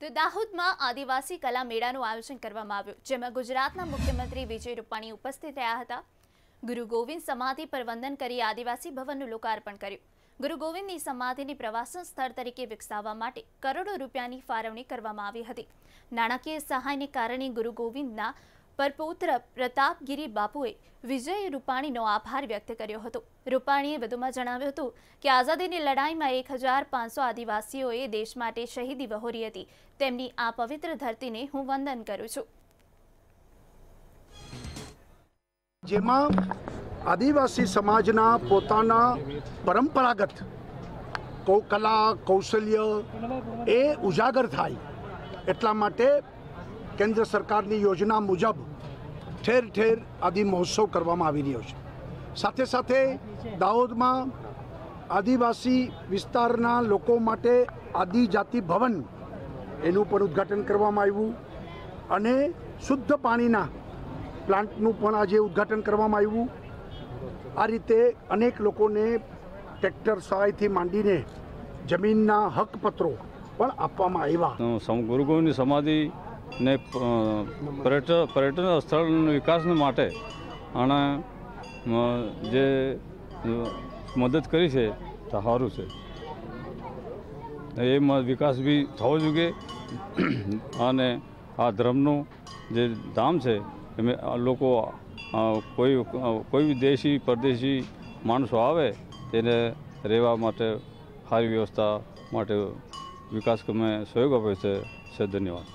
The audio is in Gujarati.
તો દાહોદમાં આદિવાસી કલા મેળાનું આયોજન કરવામાં આવ્યું, જેમાં ગુજરાતના મુખ્યમંત્રી વિજય રૂપાણી ઉપસ્થિત રહ્યા હતા. ગુરુ ગોવિંદ સમાધિ પર વંદન કરી આદિવાસી ભવનનું લોકાર્પણ કર્યું. ગુરુ ગોવિંદની સમાધિની પ્રવાસન સ્થળ તરીકે વિકસાવવા માટે કરોડો રૂપિયાની ફાળવણી કરવામાં આવી હતી. નાણાકીય સહાયને કારણે ગુરુ ગોવિંદના પરપૌત્ર પ્રતાપગીરી બાપુએ વિજય રૂપાણીનો આભાર વ્યક્ત કર્યો હતો. રૂપાણીએ વધુમાં જણાવ્યું હતું કે આઝાદીની લડાઈમાં એક આદિવાસીઓએ દેશ માટે શહીદી વહોરી હતી. તેમની આ પવિત્ર ધરતીને હું વંદન કરું છું. જેમાં આદિવાસી સમાજના પોતાના પરંપરાગત કલા કૌશલ્ય એ ઉજાગર થાય એટલા માટે કેન્દ્ર સરકારની યોજના મુજબ ઠેર ઠેર આદિ મહોત્સવ કરવામાં આવી રહ્યો છે. સાથે સાથે દાહોદમાં આદિવાસી વિસ્તારના લોકો માટે આદિજાતિ ભવન એનું પણ ઉદ્ઘાટન કરવામાં આવ્યું અને શુદ્ધ પાણીના પ્લાન્ટનું પણ આજે ઉદ્ઘાટન કરવામાં આવ્યું. આ રીતે અનેક લોકોને ટ્રેક્ટર સહાયથી માંડીને જમીનના હકપત્રો પણ આપવામાં આવ્યા. સમ- ગુરુ ગોવિંદની સમાધિ ને પર્યટન પર્યટન સ્થળ વિકાસ માટે અને જે મદદ કરી છે, તો સારું છે. એ વિકાસ બી થવો જોઈએ. અને આ ધર્મનું જે ધામ છે, એમાં લોકો કોઈ કોઈ દેશી, પરદેશી માણસો આવે, તેને રહેવા માટે સારી વ્યવસ્થા માટે વિકાસ અમે સહયોગ આપ્યો છે. છે ધન્યવાદ.